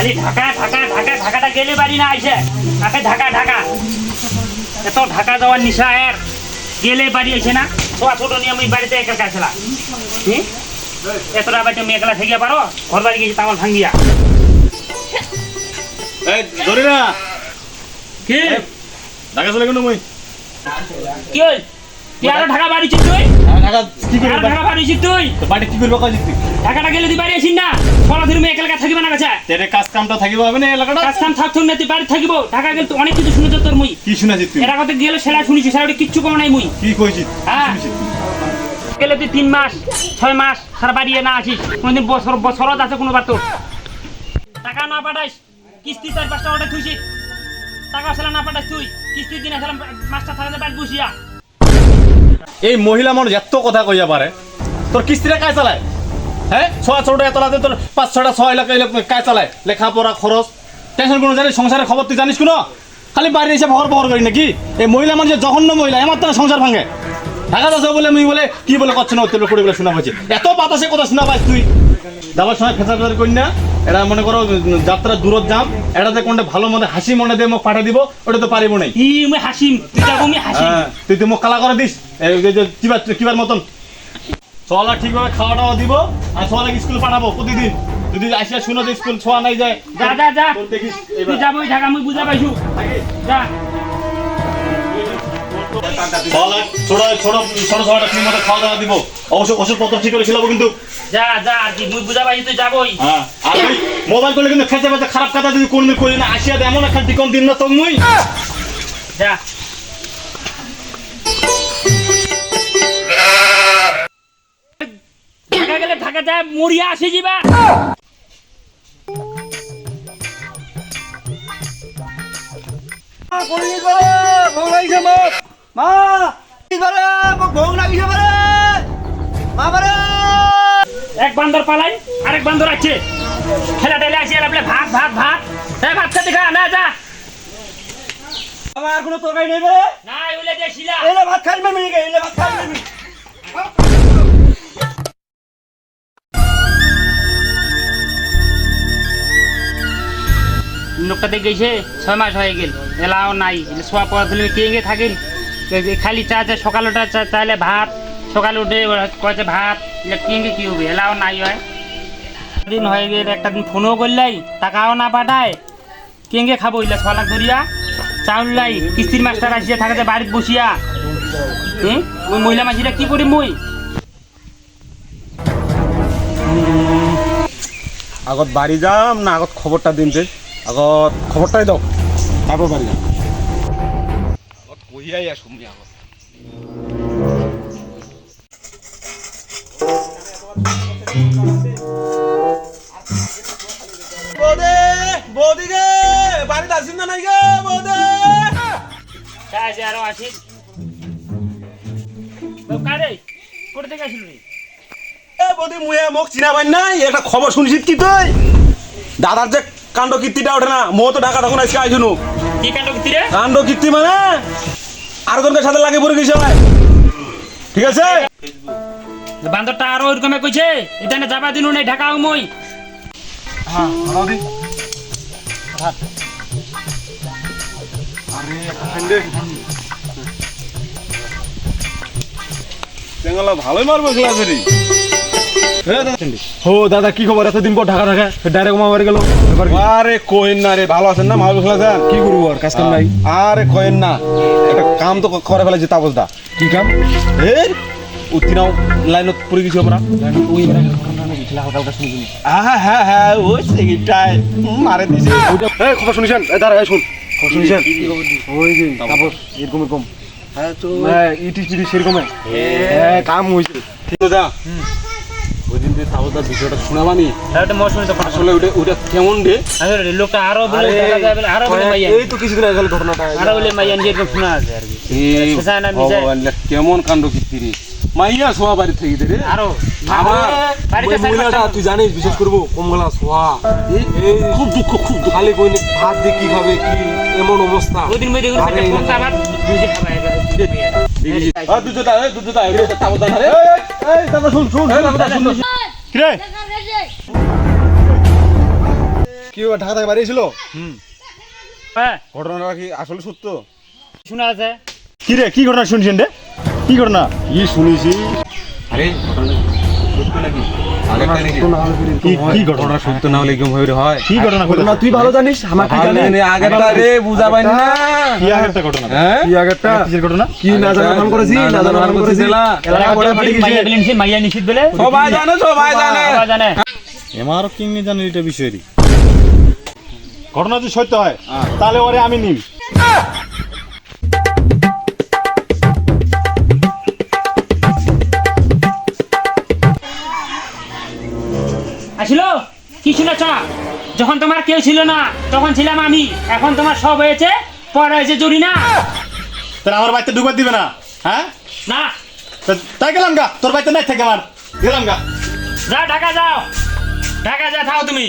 খালি ঢাকা ঢাকা ঢাকা ঢাকাটা গেলে বাড়ি না আইসে? তাকে ঢাকা ঢাকা। এত ঢাকা যাওয়ার নিশা এর গেলে বাড়ি আইসে না? ছোয়া ছোট নিয়ে আমি বাড়িতে একা কাছিলাম হুম এতটা বাড়িতে আমি একলা থেকে পারো? ঘর বাড়ি গেছি তামল ভাঙ্গিয়া। এই ধরি না কি ঢাকা চলে কিন্তু মই। কি হল তুই আরও ঢাকা তুই? ঢাকা কি করবি আরও ঢাকা বাড়িছি তুই? বাড়ি কি করব কাজ তুই ঢাকাটা গেলে তুই বাড়ি আসিস না? ফলা ধরে একা একা থাকিবে না কাছে তেরে কাজ কামটা থাকিব হবে না এলাকাটা কাজ কাম থাকতো না তুই বাড়ি থাকিব। ঢাকা গেলে অনেক কিছু শুনেছ তোর মুই। কি শুনাছিস তুই? এরা কথা গেলে সেটা শুনেছি সেটা কিচ্ছু কম নাই মুই। কি কইছিস? হ্যাঁ। গেলে তুই তিন মাস ছয় মাস সারা বাড়িয়ে না আসিস। কোনদিন বছর বছরত আছে কোনো বার তোর টাকা না পাঠাইস কিস্তি চার পাঁচটা ওটা থুইছিস টাকা আসলে না পাঠাইস তুই। কিস্তির দিন আসলে মাসটা থাকাতে বাড়ি বসিয়া। এই মহিলা মানুষ এত কথা কইয়া পারে। তোর কিস্তিটা কায় চালায়? হ্যাঁ? ছয় ছোট এতলাতে তোর পাঁচ ছটা ছয় লাখ কায় চালায়? লেখাপড়া, খরচ। টেনশন কোনো জানিস, সংসারের খবর তুই জানিস কোনো? খালি বাড়ি এসে ভর ভর করি নাকি? এই মহিলা মানুষের জঘন্য মহিলা এমার তো সংসার ভাঙে। ঢাকা যাচ্ছে বলে, মুই বলে, কি বলে করছে না, উত্তর করে বলে শোনা পাচ্ছি এত বাতাসে কথা শোনা পাইস তুই। যাওয়ার সময় ফেসা ফেসার করি না। এটা মনে করো যাত্রা দূরত যাম এটাতে কোনটা ভালো মনে হাসি মনে দিয়ে মোক পাঠিয়ে দিব ওটা তো পারিব নাই। ই মই হাসিম তুই আমি হাসিম। হ্যাঁ, তুই তুই মোক কালা করে দিস। কিবার কিবার মতন। সোয়ালা ঠিকভাবে খাওয়া দাওয়া দিব আর সোয়ালাকে স্কুল পাঠাবো প্রতিদিন। যদি আসিয়া শুনো যে স্কুল ছোঁয়া নাই যায় যা যা যা। দেখিস তুই যাব ঢাকা মুই বুঝা পাইছু। যা। সোয়ালা ছোট ছোট ছোট ছোটটা ঠিক মতো খাওয়া দাওয়া দিব। অবশ্য ওষুধপত্র ঠিক করে খিলাবো কিন্তু। যা যা আর কি মুই বুঝা পাইছি তুই যাবই। হ্যাঁ আর তুই মোবাইল করলে কিন্তু খেতে খেতে খারাপ কথা যদি কোনদিন করি না আসিয়া দে এমন একটা টিকন দিন না তো মুই। যা। ঢাকা গেলে ঢাকা যায় মরিয়া আসে যাবা। এক বান্দর পালাই আরেক বান্দর আছে। খেলা টেলে আসি আপনি ভাত ভাত ভাত। হ্যাঁ ভাত খেতে খা না যা। আমার কোনো তরকারি নেই রে না ওইলে যে শিলা। এলে ভাত খাই মেমি এলে ভাত খাই মেমি লোকটাতে গেছে ছয় মাস হয়ে গেল। এলাও নাই শোয়া পড়া তুলে এই যে খালি চা চা সকালটা চা চাইলে ভাত, সকালে উঠে কয়েছে ভাত কেঙ্গে কি হবে, এলাও নাই হয়। দিন হয়ে একটা দিন ফোনও করলাই, টাকাও না পাঠায়, কেঙ্গে খাব ইলা ছলাক ধরিয়া চাউল লাই কিস্তির মাস্টার আসিয়া থাকাতে বাড়িতে বসিয়া। হুম? ওই মহিলা মাসিরা কি করি মই? আগত বাড়ি যাম না আগত খবরটা দিন যে আগত খবরটাই দাও। তারপর বাড়ি যাম। বৌদে বৌদি গে বাড়িতে আসিন না নাই গে বৌদে আছে আরও আছি কারে কোথা থেকে আসিল রে বৌদি মুয়ে মোক চিনা পাই নাই একটা খবর শুনছিস কি তুই দাদার যে কাণ্ড কীর্তিটা ওঠে না মো তো ঢাকা তখন আজকে আইসুনু কি কাণ্ড করতি রে কাণ্ড কীর্তি মানে আরও জনকে সাথে লাগে পড়ে গেছে ঠিক আছে? বান্দরটা আরও ওইরকমে কইছে এটা না যাবা দিনু নাই ঢাকা মই হ্যাঁ আরে ভালোই মারবো ক্লাসেরই দাদা কি খবর? এতদিন পর ঢাকা ঢাকা ডাইরেক্ট মা বাড়ি গেল। আরে কোয়েন না রে ভালো আছেন না? মাহবুব খালাজান কি করব আর? কাজ কাম নাই। আরে কোয়েন না। একটা কাম তো করে ফেলেছে তাপস দা। কি কাম? এই উত্তিনাও লাইনত পড়ে গেছি আমরা ওই হ্যাঁ হ্যাঁ হ্যাঁ ওই সেগিটাই মারে দিছে। এই খবর শুনিছেন? এই দাঁড়া এই শুন। খবর শুনিছেন? ওই যে তাপস এরকম এরকম। হ্যাঁ তো ইটি টিটি সেরকম হ্যাঁ কাম হয়েছে। ঠিক আছে যে তাপসদার বিষয়টা শোনাবানি। এটা মোর শুনে তো আসলে ওটা ওটা কেমন রে? আসলে লোকটা আরও বলে আরও বলে মাইয়া এই তো কিছুদিন আগে ঘটনাটা আরও বলে মাইয়া নিজে এরকম শোনা আছে আর কি। কেমন কাণ্ড কীর্তি রে। মাইয়া সোয়া বাড়ি থেকে দে রে। আরও। আমার মহিলাটা তুই জানিস বিশেষ করব কমলা এই খুব দুঃখ খুব দুঃখ। খালি কই ভাত দিয়ে কি খাবে কি এমন অবস্থা। ওই দিন মই দেখুন আরে, পেটে ফোনটা আবার দুইজে খাবাই কিরে? কি ঢাকা থেকে হুম। হ্যাঁ। ঘটনাটা কি আসলে সত্য? শোনা আছে। কি রে কি ঘটনা শুনছেন রে? কি ঘটনা? কি শুনেছি? আরে ঘটনা কি? ঘটনা সত্য না হলে কেমন হয় কি ঘটনা ঘটনা ঘটনা তুই ভালো জানিস আমার কি জানি? আগেরটা রে বুঝা না। কি একটা ঘটনা? হ্যাঁ? কি আগেরটা? কিসের ঘটনা? কি না জানা নাম করেছি না না জানা জানা নাম নাম করেছি করেছি। দিলা। এলাকা করে ফাটি মাইয়া গেছে মাইয়া নিশ্চিত বলে? সবাই জানে সবাই জানে। সবাই জানে। এমারও কিংনি জানি এটা বিষয়টি ঘটনা যদি সত্য হয় তাহলে ওরে আমি নিম। আসিল? কি ছিল চা? যখন তোমার কেউ ছিল না তখন ছিলাম আমি। এখন তোমার সব হয়েছে পরে হয়েছে জুড়ি না তাহলে আমার বাড়িতে ঢুকবার দিবে না হ্যাঁ? না। তাই গেলাম গা তোর বাড়িতে নাই থাকে আমার। গেলাম গা। যা ঢাকা যাও। ঢাকা যা থাও তুমি।